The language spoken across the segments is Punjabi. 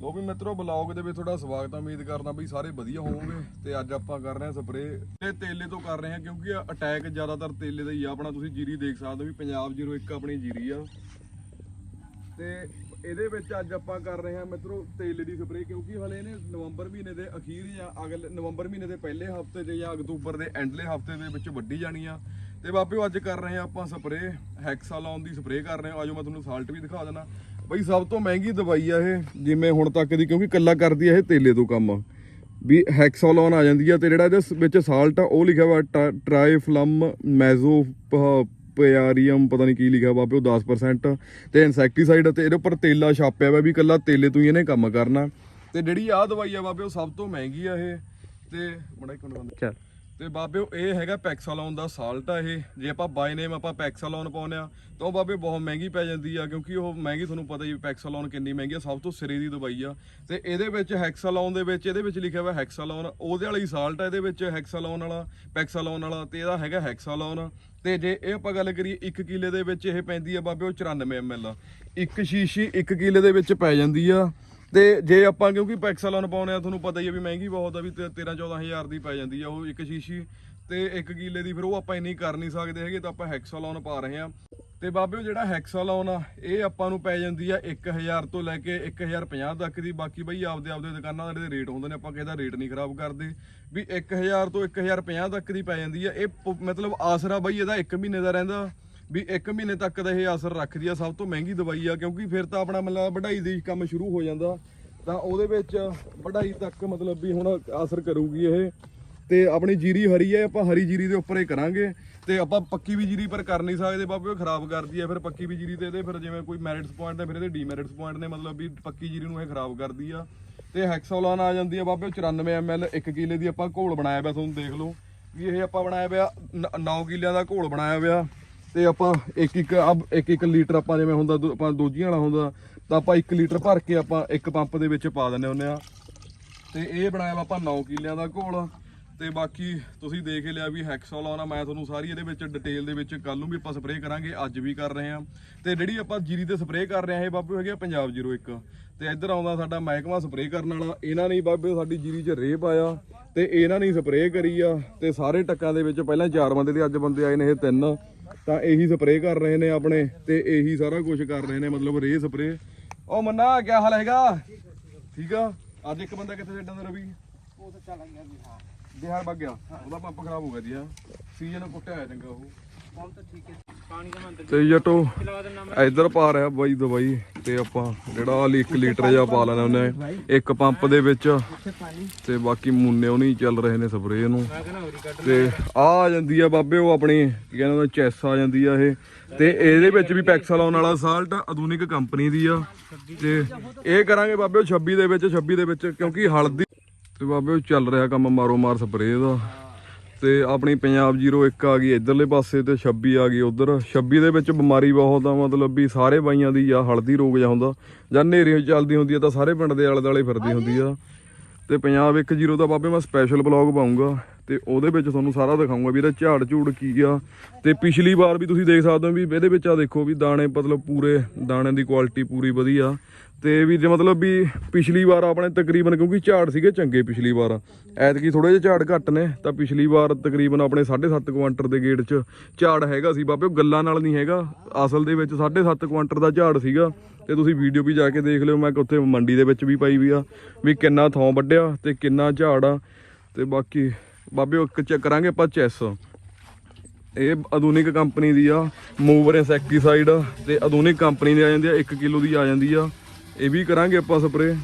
ਲੋ ਵੀ ਮਿੱਤਰੋ ਬਲੌਗ ਦੇ ਵਿੱਚ ਤੁਹਾਡਾ ਸਵਾਗਤ ਹੈ ਉਮੀਦ ਕਰਦਾ ਬਈ ਸਾਰੇ ਵਧੀਆ ਹੋਵੋਗੇ। ਤੇ ਅੱਜ ਆਪਾਂ ਕਰ ਰਹੇ ਹਾਂ ਸਪਰੇ ਤੇ ਤੇਲੇ ਤੋਂ ਕਰ ਰਹੇ ਹਾਂ ਕਿਉਂਕਿ ਅਟੈਕ ਜ਼ਿਆਦਾਤਰ ਤੇਲੇ ਦਾ ਹੀ ਆ। ਆਪਣਾ ਤੁਸੀਂ ਜੀਰੀ ਦੇਖ ਸਕਦੇ ਹੋ ਵੀ ਪੰਜਾਬ 01 ਆਪਣੀ ਜੀਰੀ ਆ। ਤੇ ਇਹਦੇ ਵਿੱਚ ਅੱਜ ਆਪਾਂ ਕਰ ਰਹੇ ਹਾਂ ਮਿੱਤਰੋ ਤੇਲੇ ਦੀ ਸਪਰੇ ਕਿਉਂਕਿ ਹਲੇ ਇਹਨੇ ਨਵੰਬਰ ਮਹੀਨੇ ਦੇ ਅਖੀਰ ਜਾਂ ਅਗਲੇ, ਨਵੰਬਰ ਮਹੀਨੇ ਦੇ ਪਹਿਲੇ ਹਫ਼ਤੇ 'ਚ ਜਾਂ ਅਕਤੂਬਰ ਦੇ ਐਂਡਲੇ ਹਫ਼ਤੇ ਦੇ ਵਿੱਚ ਵੱਢੀ ਜਾਣੀ ਆ। ਤੇ ਬਾਪਿਓ ਅੱਜ ਕਰ ਰਹੇ ਹਾਂ ਆਪਾਂ ਸਪਰੇ ਹੈਕਸਾਲੋਨ ਦੀ ਸਪਰੇ ਕਰ ਰਹੇ ਹਾਂ। ਆਜੋ ਮੈਂ ਤੁਹਾਨੂੰ ਸਾਲਟ ਵੀ ਦਿਖਾ ਦੇਣਾ ਬਈ ਸਭ ਤੋਂ ਮਹਿੰਗੀ ਦਵਾਈ ਆ ਇਹ, ਜਿਵੇਂ ਹੁਣ ਤੱਕ ਦੀ, ਕਿਉਂਕਿ ਕੱਲਾ ਕਰਦੀ ਆ ਇਹ ਤੇਲੇ ਤੋਂ ਕੰਮ। ਵੀ ਹੈਕਸਾਲੋਨ ਆ ਜਾਂਦੀ ਆ ਤੇ ਜਿਹੜਾ ਇਹਦੇ ਵਿੱਚ ਸਾਲਟ ਆ, ਉਹ ਲਿਖਿਆ ਵਾ ਟ੍ਰਾਈਫਲਮ ਮੈਜ਼ੋ ਪਿਆਰੀਅਮ ਪਤਾ ਨਹੀਂ ਕੀ ਲਿਖਿਆ ਵਾ ਪਿਓ 10% ਤੇ ਇਨਸੈਕਟੀਸਾਈਡ ਤੇ ਇਹਦੇ ਉੱਪਰ ਤੇਲਾ ਛਾਪਿਆ ਵਾ ਵੀ ਕੱਲਾ ਤੇਲੇ ਤੋਂ ਹੀ ਇਹਨੇ ਕੰਮ ਕਰਨਾ। ਤੇ ਜਿਹੜੀ ਆਹ ਦਵਾਈ ਆ ਬਾਪੇ ਉਹ ਸਭ ਤੋਂ ਮਹਿੰਗੀ ਆ ਇਹ। ਤੇ ਬੜਾ ਇੱਕ ਮਿੰਟ ਚੱਲ। ਤੇ ਬਾਬਿਓ ਇਹ ਹੈਗਾ ਪੈਕਸਾਲੋਨ ਦਾ ਸਾਲਟ ਆ ਇਹ। ਜੇ ਆਪਾਂ ਬਾਈ ਨੇਮ ਆਪਾਂ ਪੈਕਸਾਲੋਨ ਪਾਉਂਦੇ ਆ, ਤਾਂ ਉਹ ਬਾਬੇ ਬਹੁਤ ਮਹਿੰਗੀ ਪੈ ਜਾਂਦੀ ਆ, ਕਿਉਂਕਿ ਉਹ ਮਹਿੰਗੀ ਤੁਹਾਨੂੰ ਪਤਾ ਹੀ ਪੈਕਸਾਲੋਨ ਕਿੰਨੀ ਮਹਿੰਗੀ ਆ, ਸਭ ਤੋਂ ਸਿਰੇ ਦੀ ਦਵਾਈ ਆ। ਤੇ ਇਹਦੇ ਵਿੱਚ ਹੈਕਸਾਲੋਨ ਦੇ ਵਿੱਚ, ਇਹਦੇ ਵਿੱਚ ਲਿਖਿਆ ਹੋਇਆ ਹੈਕਸਾਲੋਨ ਉਹਦੇ ਵਾਲੀ ਸਾਲਟ ਆ, ਇਹਦੇ ਵਿੱਚ ਹੈਕਸਾਲੋਨ ਵਾਲਾ ਪੈਕਸਾਲੋਨ ਵਾਲਾ, ਤੇ ਇਹਦਾ ਹੈਗਾ ਹੈਕਸਾਲੋਨ ਤੇ ਜੇ ਇਹ ਆਪਾਂ ਗੱਲ ਕਰੀਏ 1 ਕਿਲੇ ਦੇ ਵਿੱਚ ਇਹ ਪੈਂਦੀ ਆ ਬਾਬੇ ਉਹ 94 ml ਇੱਕ ਸ਼ੀਸ਼ੀ 1 ਕਿਲੇ ਦੇ ਵਿੱਚ ਪੈ ਜਾਂਦੀ ਆ। ਤੇ ਜੇ ਆਪਾਂ ਕਿਉਂਕਿ ਪੈਕਸਲੋਨ ਪਾਉਨੇ ਆ, ਤੁਹਾਨੂੰ ਪਤਾ ਹੀ ਆ ਵੀ ਮਹਿੰਗੀ ਬਹੁਤ ਆ, ਵੀ 13 14000 ਦੀ ਪੈ ਜਾਂਦੀ ਆ ਉਹ ਇੱਕ ਸ਼ੀਸ਼ੀ ਤੇ ਇੱਕ ਕਿਲੇ ਦੀ, ਫਿਰ ਉਹ ਆਪਾਂ ਇੰਨੀ ਕਰ ਨਹੀਂ ਸਕਦੇ ਹੈਗੇ ਤਾਂ ਆਪਾਂ ਹੈਕਸਾਲੋਨ ਪਾ ਰਹੇ ਆ। ਤੇ ਬਾਬਿਓ, ਜਿਹੜਾ ਹੈਕਸਾਲੋਨ ਆ, ਇਹ ਆਪਾਂ ਨੂੰ ਪੈ ਜਾਂਦੀ ਆ 1000 ਤੋਂ ਲੈ ਕੇ 1050 ਤੱਕ ਦੀ। ਬਾਕੀ ਬਈ ਆਪਦੇ ਆਪਦੇ ਦੁਕਾਨਾਂ ਦੇ ਰੇਟ ਹੁੰਦੇ ਨੇ, ਆਪਾਂ ਕਿਸੇ ਦਾ ਰੇਟ ਨਹੀਂ ਖਰਾਬ ਕਰਦੇ। ਵੀ 1000 ਤੋਂ 1050 ਤੱਕ ਦੀ ਪੈ ਜਾਂਦੀ ਆ। ਇਹ ਪ- ਮਤਲਬ ਆਸਰਾ ਬਈ ਇਹਦਾ 1 ਮਹੀਨੇ ਦਾ ਰਹਿੰਦਾ। ਵੀ 1 ਮਹੀਨੇ ਤੱਕ ਦਾ ਇਹ ਅਸਰ ਰੱਖਦੀ ਆ, ਸਭ ਤੋਂ ਮਹਿੰਗੀ ਦਵਾਈ ਆ, ਕਿਉਂਕਿ ਫਿਰ ਤਾਂ ਆਪਣਾ ਮਤਲਬ ਵਢਾਈ ਦੇ ਕੰਮ ਸ਼ੁਰੂ ਹੋ ਜਾਂਦਾ। ਤਾਂ ਉਹਦੇ ਵਿੱਚ ਵਢਾਈ ਤੱਕ ਮਤਲਬ ਵੀ ਹੁਣ ਅਸਰ ਕਰੂਗੀ ਇਹ। ਤੇ ਆਪਣੀ ਜੀਰੀ ਹਰੀ ਹੈ ਆਪਾਂ ਹਰੀ ਜੀਰੀ ਦੇ ਉੱਪਰ ਹੀ ਕਰਾਂਗੇ। ਤੇ ਆਪਾਂ ਪੱਕੀ ਵੀ ਜੀਰੀ ਪਰ ਕਰ ਨਹੀਂ ਸਕਦੇ ਬਾਬੇ, ਉਹ ਖਰਾਬ ਕਰਦੀ ਹੈ ਫਿਰ ਪੱਕੀ ਵੀ ਜੀਰੀ ਤੇ ਇਹਦੇ ਫਿਰ ਜਿਵੇਂ ਕੋਈ ਮੈਰਿਟਸ ਪੁਆਇੰਟ ਨੇ ਫਿਰ ਇਹਦੇ ਡੀਮੈਰਿਟਸ ਪੁਆਇੰਟ ਨੇ ਮਤਲਬ ਵੀ ਪੱਕੀ ਜੀਰੀ ਨੂੰ ਇਹ ਖਰਾਬ ਕਰਦੀ ਆ। ਤੇ ਹੈਕਸੋਲਾਨ ਆ ਜਾਂਦੀ ਆ ਬਾਬੇ 94 ml 1 ਕਿਲੇ ਦੀ ਆਪਾਂ ਘੋਲ ਬਣਾਇਆ ਪਿਆ, ਤੁਹਾਨੂੰ ਦੇਖ ਲਓ। ਵੀ ਇਹ ਆਪਾਂ ਬਣਾਇਆ ਪਿਆ 9 ਕਿਲਿਆਂ ਦਾ ਘੋਲ ਬਣਾਇਆ ਪਿਆ। ਤੇ ਆਪਾਂ ਇੱਕ ਇੱਕ ਅਬ ਇੱਕ ਇੱਕ ਲੀਟਰ ਆਪਾਂ ਜਿਵੇਂ ਹੁੰਦਾ ਦੋ- ਆਪਾਂ ਦੋਜੀਆਂ ਵਾਲਾ ਹੁੰਦਾ, ਤਾਂ ਆਪਾਂ 1 ਲੀਟਰ ਭਰ ਕੇ ਆਪਾਂ ਇੱਕ ਪੰਪ ਦੇ ਵਿੱਚ ਪਾ ਦਿੰਦੇ ਹੁੰਦੇ ਆ। ਤੇ ਇਹ ਬਣਾਇਆ ਵਾ ਆਪਾਂ 9 ਕਿਲਿਆਂ ਦਾ ਘੋਲ। ਤੇ ਬਾਕੀ ਤੁਸੀਂ ਦੇਖ ਲਿਆ ਵੀ ਹੈਕਸੋਲਾਨ ਆ, ਮੈਂ ਤੁਹਾਨੂੰ ਸਾਰੀ ਇਹਦੇ ਵਿੱਚ ਡਿਟੇਲ ਦੇ ਵਿੱਚ ਕੱਲ ਨੂੰ ਵੀ ਆਪਾਂ ਸਪਰੇਅ ਕਰਾਂਗੇ, ਅੱਜ ਵੀ ਕਰ ਰਹੇ ਆ। ਤੇ ਜਿਹੜੀ ਆਪਾਂ ਜੀਰੀ ਤੇ ਸਪਰੇਅ ਕਰ ਰਹੇ ਆ, ਇਹ ਬਾਬੇ ਹੈਗੇ ਆ ਪੰਜਾਬ 01 ਤੇ ਇੱਧਰ ਆਉਂਦਾ ਸਾਡਾ ਮਹਿਕਮਾ ਸਪਰੇਅ ਕਰਨ ਵਾਲਾ। ਇਹਨਾਂ ਨੇ ਬਾਬੇ ਸਾਡੀ ਜੀਰੀ 'ਚ ਰੇਹ ਪਾਇਆ ਤੇ ਇਹਨਾਂ ਨੇ ਸਪਰੇਅ ਕਰੀ ਆ। ਤੇ ਸਾਰੇ ਟੱਕਾਂ ਦੇ ਵਿੱਚ ਪਹਿਲਾਂ ਚਾਰ ਬੰਦੇ ਤੇ ਅੱਜ ਬੰਦੇ ਆਏ ਨੇ ਇਹ ਤਿੰਨ। ਤਾਂ ਇਹੀ ਸਪਰੇਅ ਕਰ ਰਹੇ ਨੇ ਆਪਣੇ ਤੇ ਇਹੀ ਸਾਰਾ ਕੁਝ ਕਰ ਰਹੇ ਨੇ ਮਤਲਬ ਰੇਹ ਸਪਰੇਅ ਉਹ ਮੰਨਾ ਕੀ ਹਾਲ ਹੈਗਾ? ਠੀਕ ਆ? ਅੱਜ ਇੱਕ ਬੰਦਾ ਕਿੱਥੇ ਛੱਡਾਂ ਦਾ ਰਵੀ? ਉਹ ਤਾਂ ਚੱਲ ਗਿਆ ਹਾਂ। ਬਿਹਾਰ ਵਗ ਗਿਆ। ਉਹਦਾ ਪੰਪ ਖਰਾਬ ਹੋ ਗਿਆ ਜੀ ਆ ਸੀਜ਼ਨ ਕੁੱਟਿਆ ਹੋਇਆ ਚੰਗਾ ਉਹ। ਤਾਂ ਠੀਕ ਹੈ। ਪਾਣੀ ਦਾ ਮੰਦ ਤੇ ਜਟੋ ਇੱਧਰ ਪਾ ਰਿਹਾ ਬਾਈ ਦਵਾਈ। ਤੇ ਆਪਾਂ ਜਿਹੜਾ ਵਾਲੀ 1 ਲੀਟਰ ਜਿਹਾ ਪਾ ਲੈਣਾ ਉਹਨੇ। ਇੱਕ ਪੰਪ ਦੇ ਵਿੱਚ। ਤੇ ਬਾਕੀ ਮੂਨੇ ਉਹ ਨਹੀਂ ਚੱਲ ਰਹੇ ਨੇ ਸਪਰੇਅ ਨੂੰ। ਤੇ ਆ ਆ ਜਾਂਦੀ ਆ ਬਾਬੇ, ਉਹ ਆਪਣੀ ਕੀ ਕਹਿੰਦੇ ਨੇ ਚੈਸ ਆ ਜਾਂਦੀ ਆ ਇਹ। ਤੇ ਇਹਦੇ ਵਿੱਚ ਵੀ ਪੈਕਸਲ ਆਉਣ ਵਾਲਾ ਸਾਲਟ ਆਧੁਨਿਕ ਕੰਪਨੀ ਦੀ ਆ। ਤੇ ਇਹ ਕਰਾਂਗੇ ਬਾਬੇ ਉਹ 26 ਦੇ ਵਿੱਚ 26 ਦੇ ਵਿੱਚ, ਕਿਉਂਕਿ ਹਲਦੀ ਤੇ ਬਾਬੇ ਉਹ ਚੱਲ ਰਿਹਾ ਕੰਮ ਮਾਰੋ ਮਾਰ ਸਪਰੇਅ ਦਾ। ਤੇ ਆਪਣੀ ਪੰਜਾਬ 01 ਆ ਗਈ, ਇਧਰਲੇ ਪਾਸੇ ਤੇ 26 ਆ ਗਈ, ਉਧਰ 26 ਦੇ ਵਿੱਚ ਬਿਮਾਰੀ ਬਹੁਤ ਆ, ਮਤਲਬ ਵੀ ਸਾਰੇ ਬਾਈਆਂ ਦੀ ਜਾਂ ਹਲਦੀ ਰੋਗ ਜਾਂ ਹੁੰਦਾ, ਜਾਂ ਨੇਰੀ ਚੱਲਦੀ ਹੁੰਦੀ ਆ ਤਾਂ ਸਾਰੇ ਪਿੰਡ ਦੇ ਆਲੇ ਦੁਆਲੇ ਫਿਰਦੀ ਹੁੰਦੀ ਆ। ਤੇ ਪੰਜਾਬ 10 ਦਾ ਬਾਬੇ ਮੈਂ ਸਪੈਸ਼ਲ ਬਲੌਗ ਪਾਉਂਗਾ ਤੇ ਉਹਦੇ ਵਿੱਚ ਤੁਹਾਨੂੰ ਸਾਰਾ ਦਿਖਾਉਂਗਾ ਵੀ ਇਹਦਾ ਝਾੜ ਝੂੜ ਕੀ ਆ। ਤੇ ਪਿਛਲੀ ਵਾਰ ਵੀ ਤੁਸੀਂ ਦੇਖ ਸਕਦੇ ਹੋ ਵੀ ਇਹਦੇ ਵਿੱਚ ਆ ਦੇਖੋ ਵੀ ਦਾਣੇ ਮਤਲਬ ਪੂਰੇ, ਦਾਣਿਆਂ ਦੀ ਕੁਆਲਿਟੀ ਪੂਰੀ ਵਧੀਆ। ਤੇ ਵੀ ਜੇ ਮਤਲਬ ਵੀ ਪਿਛਲੀ ਵਾਰ ਆਪਣੇ ਤਕਰੀਬਨ ਕਿਉਂਕਿ ਝਾੜ ਸੀਗੇ ਚੰਗੇ ਪਿਛਲੀ ਵਾਰ। ਐਤਕੀ ਥੋੜੇ ਜਿਹੇ ਝਾੜ ਘੱਟ ਨੇ, ਤਾਂ ਪਿਛਲੀ ਵਾਰ ਤਕਰੀਬਨ ਆਪਣੇ 7.5 ਕੁਆਂਟਰ ਦੇ ਗੇੜ 'ਚ ਝਾੜ ਹੈਗਾ ਸੀ। ਬਾਬੇ, ਉਹ ਗੱਲਾਂ ਨਾਲ ਨਹੀਂ ਹੈਗਾ। ਅਸਲ ਦੇ ਵਿੱਚ 7.5 ਕੁਆਂਟਰ ਦਾ ਝਾੜ ਸੀਗਾ। ਤੇ ਤੁਸੀਂ ਵੀਡੀਓ ਵੀ ਜਾ ਕੇ ਦੇਖ ਲਿਓ। ਮੈਂ ਉੱਥੇ ਮੰਡੀ ਦੇ ਵਿੱਚ ਵੀ ਪਾਈ ਵੀ ਆ, ਵੀ ਕਿੰਨਾ ਥਾਂ ਵੱਢਿਆ ਤੇ ਕਿੰਨਾ ਝਾੜ ਆ। ਤੇ ਬਾਕੀ ਬਾਬੇ, ਉਹ ਇੱਕ ਚੈੱਕ ਕਰਾਂਗੇ ਆਪਾਂ ਚੈਸ ਇਹ ਆਧੁਨਿਕ ਕੰਪਨੀ ਦੀ ਆ ਮੂਵਰ ਇਨਸੈਕਟੀਸਾਈਡ ਤੇ ਆਧੁਨਿਕ ਕੰਪਨੀ ਦੀ ਆ ਜਾਂਦੀ ਆ 1 ਕਿਲੋ ਦੀ ਆ ਜਾਂਦੀ ਆ। ਇਹ ਵੀ ਕਰਾਂਗੇ ਆਪਾਂ ਸਪਰੇ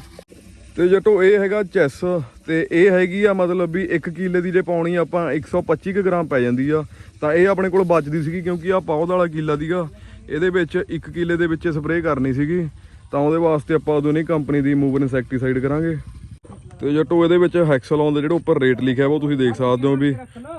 ਤੇ ਜਟੋ, ਇਹ ਹੈਗਾ ਚੈਸ ਤੇ ਇਹ ਹੈਗੀ ਆ ਮਤਲਬ ਵੀ 1 ਕਿਲੇ ਦੀ ਜੇ ਪਾਉਣੀ ਆਪਾਂ 125 ਕੁ ਗ੍ਰਾਮ ਪੈ ਜਾਂਦੀ ਆ। ਤਾਂ ਇਹ ਆਪਣੇ ਕੋਲ ਬਚਦੀ ਸੀਗੀ, ਕਿਉਂਕਿ ਆ ਪੌਦ ਵਾਲਾ ਕਿਲਾ ਦੀਗਾ। ਇਹਦੇ ਵਿੱਚ 1 ਕਿਲੇ ਦੇ ਵਿੱਚ ਸਪਰੇਅ ਕਰਨੀ ਸੀਗੀ। ਤਾਂ ਉਹਦੇ ਵਾਸਤੇ ਆਪਾਂ ਆਧੁਨਿਕ ਕੰਪਨੀ ਦੀ ਮੂਵਰ ਇਨਸੈਕਟੀਸਾਈਡ ਕਰਾਂਗੇ। ਤੇ ਜੱਟੋ ਇਹਦੇ ਵਿੱਚ ਹੈਕਸਲੋਨ ਦਾ ਜਿਹੜਾ ਉੱਪਰ ਰੇਟ ਲਿਖਿਆ ਵਾ, ਉਹ ਤੁਸੀਂ ਦੇਖ ਸਕਦੇ ਹੋ ਵੀ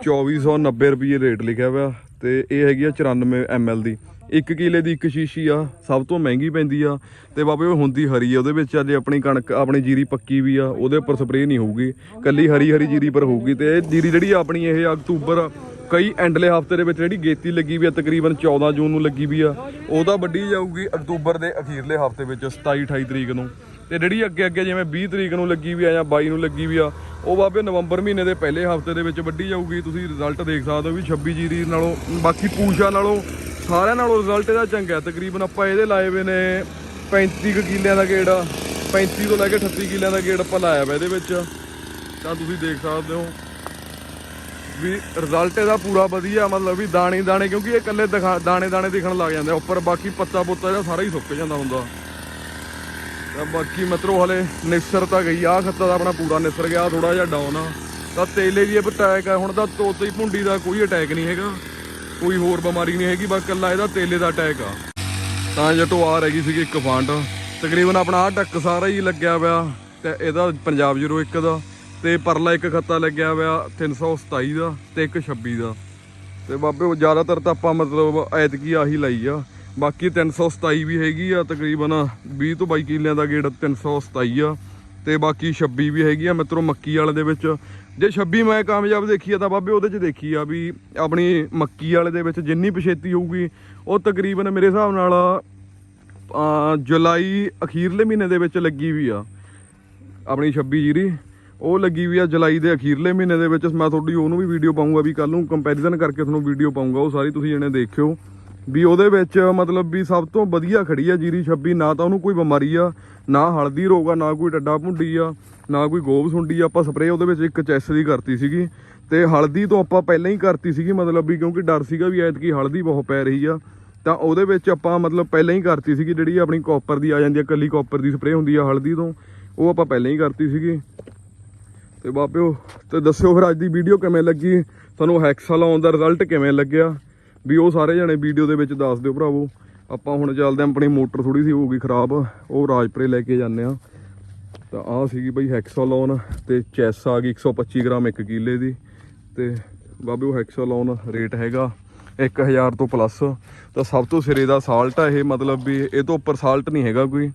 2490 ਰੁਪਏ ਰੇਟ ਲਿਖਿਆ ਵਾ, ਤੇ ਇਹ ਹੈਗੀ ਆ 94 ml ਦੀ। 1 ਕਿਲੇ ਦੀ ਇੱਕ ਸ਼ੀਸ਼ੀ ਆ, ਸਭ ਤੋਂ ਮਹਿੰਗੀ ਪੈਂਦੀ ਆ, ਤੇ ਬਾਬੇ ਉਹ ਹੁੰਦੀ ਹਰੀ ਆ, ਉਹਦੇ ਵਿੱਚ ਅੱਜ ਆਪਣੀ ਕਣਕ, ਆਪਣੀ ਜੀਰੀ ਪੱਕੀ ਵੀ ਆ, ਉਹਦੇ ਉੱਪਰ ਸਪਰੇਅ ਨਹੀਂ ਹੋਊਗੀ। ਕੱਲੀ ਹਰੀ ਹਰੀ ਜੀਰੀ ਪਰ ਹੋਊਗੀ, ਤੇ ਇਹ ਜੀਰੀ ਜਿਹੜੀ ਆਪਣੀ ਇਹ ਅਕਤੂਬਰ, ਕਈ ਐਂਡਲੇ ਹਫ਼ਤੇ ਦੇ ਵਿੱਚ ਜਿਹੜੀ ਗੇਤੀ ਲੱਗੀ ਵੀ ਆ, ਤਕਰੀਬਨ 14 ਜੂਨ ਨੂੰ ਲੱਗੀ ਵੀ ਆ, ਉਹਦਾ ਵੱਡੀ ਜਾਊਗੀ ਅਕਤੂਬਰ ਦੇ ਅਖੀਰਲੇ ਹਫ਼ਤੇ ਵਿੱਚ 27 28 ਤਰੀਕ ਨੂੰ। ਤੇ ਜਿਹੜੀ ਅੱਗੇ ਅੱਗੇ ਜਿਵੇਂ 20 ਤਰੀਕ ਨੂੰ ਲੱਗੀ ਵੀ ਆ ਜਾਂ 22 ਨੂੰ ਲੱਗੀ ਵੀ ਆ, ਉਹ ਬਾਬੇ ਨਵੰਬਰ ਮਹੀਨੇ ਦੇ ਪਹਿਲੇ ਹਫ਼ਤੇ ਦੇ ਵਿੱਚ ਵੱਢੀ ਜਾਊਗੀ। ਤੁਸੀਂ ਰਿਜ਼ਲਟ ਦੇਖ ਸਕਦੇ ਹੋ ਵੀ 26 ਜੀਰੀ ਨਾਲੋਂ, ਬਾਕੀ ਪੂਸ਼ਾ ਨਾਲੋਂ ਸਾਰਿਆਂ ਨਾਲੋਂ ਰਿਜ਼ਲਟ ਇਹਦਾ ਚੰਗਾ ਤਕਰੀਬਨ ਆਪਾਂ ਇਹਦੇ ਲਾਏ ਹੋਏ ਨੇ 35 ਕੁ ਕਿੱਲਿਆਂ ਦਾ ਗੇੜ 35 ਤੋਂ ਲੈ ਕੇ 38 ਕਿੱਲਿਆਂ ਦਾ ਗੇੜ ਆਪਾਂ ਲਾਇਆ ਵਾ ਇਹਦੇ ਵਿੱਚ। ਤਾਂ ਤੁਸੀਂ ਦੇਖ ਸਕਦੇ ਹੋ ਵੀ ਰਿਜ਼ਲਟ ਇਹਦਾ ਪੂਰਾ ਵਧੀਆ ਮਤਲਬ ਵੀ ਦਾਣੇ ਦਾਣੇ ਕਿਉਂਕਿ ਇਹ ਇਕੱਲੇ ਦਿਖਾ- ਦਾਣੇ ਦਾਣੇ ਦਿਖਣ ਲੱਗ ਜਾਂਦੇ ਆ। ਉੱਪਰ ਬਾਕੀ ਪੱਤਾ ਪੁੱਤਾ ਜਿਹੜਾ ਸਾਰਾ ਹੀ ਸੁੱਕ ਜਾਂਦਾ ਹੁੰਦਾ। ਤਾਂ ਬਾਕੀ ਮਤਰੋ ਹਲੇ ਨਿਸਰ ਤਾਂ ਗਈ ਆ ਖੱਤਾ ਦਾ ਆਪਣਾ ਪੂਰਾ ਨਿਸਰ ਗਿਆ ਥੋੜਾ ਜਿਹਾ ਡਾਊਨ ਆ। ਤਾਂ ਤੇਲੇ ਦੀ ਇਹ ਅਟੈਕ ਆ, ਹੁਣ ਤਾਂ ਤੋਤੇ ਭੁੰਡੀ ਦਾ ਕੋਈ ਅਟੈਕ ਨਹੀਂ ਹੈਗਾ। ਕੋਈ ਹੋਰ ਬਿਮਾਰੀ ਨਹੀਂ ਹੈਗੀ, ਬਸ ਕੱਲਾ ਇਹਦਾ ਤੇਲੇ ਦਾ ਅਟੈਕ ਆ। ਤਾਂ ਜਟੋ ਆ ਰਹੀ ਸੀਗੀ ਇੱਕ ਫਾਂਟ ਤਕਰੀਬਨ ਆਪਣਾ ਆ ਟੱਕ ਸਾਰਾ ਹੀ ਲੱਗਿਆ ਹੋਇਆ ਤੇ ਇਹਦਾ ਪੰਜਾਬ 01 ਦਾ। ਤੇ ਪਰਲਾ ਇੱਕ ਖੱਤਾ ਲੱਗਿਆ ਹੋਇਆ 327 ਦਾ ਤੇ ਇੱਕ 26 ਦਾ। ਤੇ ਬਾਬੇ ਉਹ ਜ਼ਿਆਦਾਤਰ ਤਾਂ ਆਪਾਂ ਮਤਲਬ ਐਤਕੀ ਆਹੀ ਲਾਈ ਆ। ਬਾਕੀ 327 ਵੀ ਹੈਗੀ ਆ, ਤਕਰੀਬਨ 20 ਤੋਂ 22 ਕਿੱਲਿਆਂ ਦਾ ਗੇੜ 327 ਆ। ਤੇ ਬਾਕੀ 26 ਵੀ ਹੈਗੀ ਆ, ਮਿੱਤਰੋ ਮੱਕੀ ਵਾਲੇ ਦੇ ਵਿੱਚ। ਜੇ 26 ਮੈਂ ਕਾਮਯਾਬ ਦੇਖੀ ਆ ਤਾਂ ਬਾਬੇ ਉਹਦੇ ਚ ਦੇਖੀ ਆ ਵੀ ਆਪਣੀ ਮੱਕੀ ਵਾਲੇ ਦੇ ਵਿੱਚ ਜਿੰਨੀ ਪਛੇਤੀ ਹੋਊਗੀ, ਉਹ ਤਕਰੀਬਨ ਮੇਰੇ ਹਿਸਾਬ ਨਾਲ ਜੁਲਾਈ ਅਖੀਰਲੇ ਮਹੀਨੇ ਦੇ ਵਿੱਚ ਲੱਗੀ ਵੀ ਆ। ਆਪਣੀ 26 ਜੀਰੀ, ਉਹ ਲੱਗੀ ਵੀ ਆ ਜੁਲਾਈ ਦੇ ਅਖੀਰਲੇ ਮਹੀਨੇ ਦੇ ਵਿੱਚ। ਮੈਂ ਤੁਹਾਡੀ ਉਹਨੂੰ ਵੀ ਵੀਡੀਓ ਪਾਉਂਗਾ ਵੀ ਕੱਲ ਨੂੰ ਕੰਪੈਰੀਜ਼ਨ ਕਰਕੇ ਤੁਹਾਨੂੰ ਵੀਡੀਓ ਪਾਉਂਗਾ ਉਹ ਸਾਰੀ ਤੁਸੀਂ ਜਣੇ ਦੇਖਿਓ। ਵੀ ਉਹਦੇ ਵਿੱਚ ਮਤਲਬ ਵੀ ਸਭ ਤੋਂ ਵਧੀਆ ਖੜੀ ਆ ਜੀਰੀ 26 ਨਾ ਤਾਂ ਉਹਨੂੰ ਕੋਈ ਬਿਮਾਰੀ ਆ, ਨਾ ਹਲਦੀ ਰੋਗ ਆ, ਨਾ ਕੋਈ ਟੱਡਾ ਭੁੰਡੀ ਆ, ਨਾ ਕੋਈ ਗੋਬ ਸੁੰਡੀ। ਆ ਆਪਾਂ ਸਪਰੇਅ ਉਹਦੇ ਵਿੱਚ ਇੱਕ ਚੈਸ ਦੀ ਕਰਤੀ ਸੀਗੀ ਤੇ ਹਲਦੀ ਤੋਂ ਆਪਾਂ ਪਹਿਲਾਂ ਹੀ ਕਰਤੀ ਸੀਗੀ, ਮਤਲਬ ਵੀ ਕਿਉਂਕਿ ਡਰ ਸੀਗਾ ਵੀ ਐਤਕੀ ਹਲਦੀ ਬਹੁਤ ਪੈ ਰਹੀ ਆ। ਤਾਂ ਉਹਦੇ ਵਿੱਚ ਆਪਾਂ ਮਤਲਬ ਪਹਿਲਾਂ ਹੀ ਕਰਤੀ ਸੀਗੀ ਜਿਹੜੀ ਆਪਣੀ ਕਾਪਰ ਦੀ ਆ ਜਾਂਦੀ ਆ, ਕੱਲੀ ਕਾਪਰ ਦੀ ਸਪਰੇਅ ਹੁੰਦੀ ਆ ਹਲਦੀ ਤੋਂ, ਉਹ ਆਪਾਂ ਪਹਿਲਾਂ ਹੀ ਕਰਤੀ ਸੀਗੀ। ਤੇ ਬਾਪਿਓ ਤੇ ਦੱਸਿਓ ਫਿਰ ਅੱਜ ਦੀ ਵੀਡੀਓ ਕਿਵੇਂ ਲੱਗੀ? ਤੁਹਾਨੂੰ ਹੈਕਸਾ ਲਾਉਣ ਦਾ ਰਿਜ਼ਲਟ ਕਿਵੇਂ ਲੱਗਿਆ? ਵੀ ਉਹ ਸਾਰੇ ਜਣੇ ਵੀਡੀਓ ਦੇ ਵਿੱਚ ਦੱਸ ਦਿਓ ਭਰਾਵੋ। ਆਪਾਂ ਹੁਣ ਚੱਲਦੇ ਆਂ, ਆਪਣੀ ਮੋਟਰ ਥੋੜੀ ਸੀ ਹੋ ਗਈ ਖਰਾਬ। ਉਹ ਰਾਜਪੁਰੇ ਲੈ ਕੇ ਜਾਂਦੇ ਆ। ਤਾਂ ਆਹ ਸੀਗੀ ਬਈ ਹੈਕਸਾ ਲਾਉਣ ਤੇ ਚੈਸ ਆ ਗਈ 125 ਗ੍ਰਾਮ 1 ਕਿੱਲੇ ਦੀ। ਤੇ ਬਾਬੇ, ਉਹ ਹੈਕਸਾ ਲਾਉਣ ਰੇਟ ਹੈਗਾ 1000 ਤੋਂ ਪਲੱਸ ਤਾਂ ਸਭ ਤੋਂ ਸਿਰੇ ਦਾ ਸਾਲਟ ਆ ਇਹ, ਮਤਲਬ ਵੀ ਇਹ ਤੋਂ ਉੱਪਰ ਸਾਲਟ ਨਹੀਂ ਹੈਗਾ ਕੋਈ।